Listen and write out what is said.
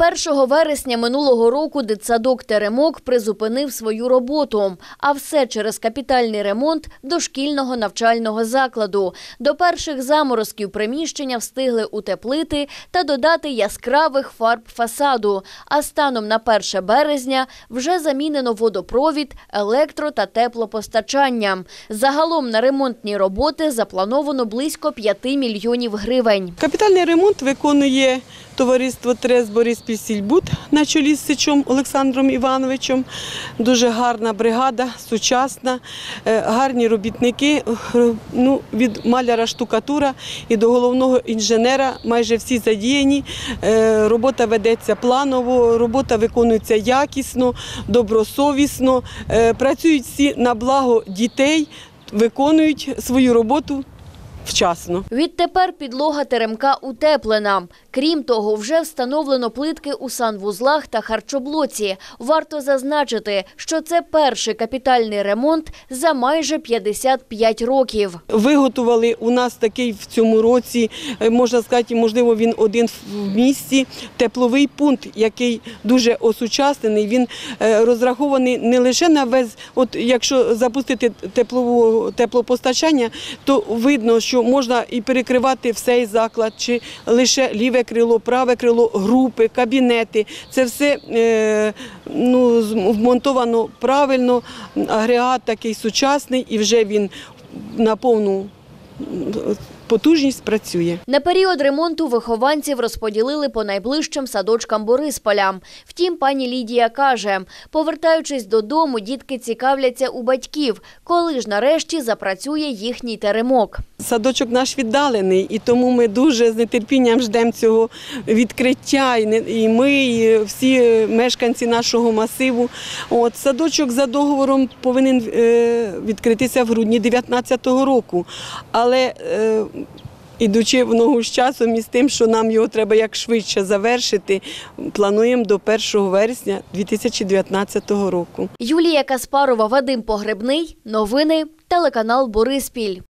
1 вересня минулого року дитсадок Теремок призупинив свою роботу, а все через капітальний ремонт дошкільного навчального закладу. До перших заморозків приміщення встигли утеплити та додати яскравих фарб фасаду. А станом на 1 березня вже замінено водопровід, електро та теплопостачання. Загалом на ремонтні роботи заплановано близько 5 мільйонів гривень. Капітальний ремонт виконує товариство Трес Бориспільсільбуд на чолі з Сичом Олександром Івановичем. Дуже гарна бригада, сучасна, е, гарні робітники. Е, Ну, від маляра штукатура і до головного інженера майже всі задіяні. Е, Робота ведеться планово, робота виконується якісно, добросовісно. Працюють всі на благо дітей, виконують свою роботу вчасно. Відтепер підлога теремка утеплена. Крім того, вже встановлено плитки у санвузлах та харчоблоці. Варто зазначити, що це перший капітальний ремонт за майже 55 років. Виготовили у нас такий в цьому році, е, можна сказати, можливо, він один в місті, тепловий пункт, який дуже осучаснений. Він е, розрахований не лише на весь, от якщо запустити теплову, теплопостачання, то видно, що можна і перекривати всей заклад, чи лише ліве крило, праве крило, групи, кабінети. Це все е, ну, вмонтовано правильно, агрегат такий сучасний, і вже він на повну потужність працює. На період ремонту вихованців розподілили по найближчим садочкам Борисполя. Втім, пані Лідія каже, повертаючись додому, дітки цікавляться у батьків, коли ж нарешті запрацює їхній теремок. Садочок наш віддалений, і тому ми дуже з нетерпінням ждемо цього відкриття. І, ми, і всі мешканці нашого масиву. От садочок за договором повинен е, відкритися в грудні 2019 року. Але е, Ідучи в ногу з часом і з тим, що нам його треба як швидше завершити, плануємо до 1 вересня 2019 року. Юлія Каспарова, Вадим Погребний. Новини. Телеканал Бориспіль.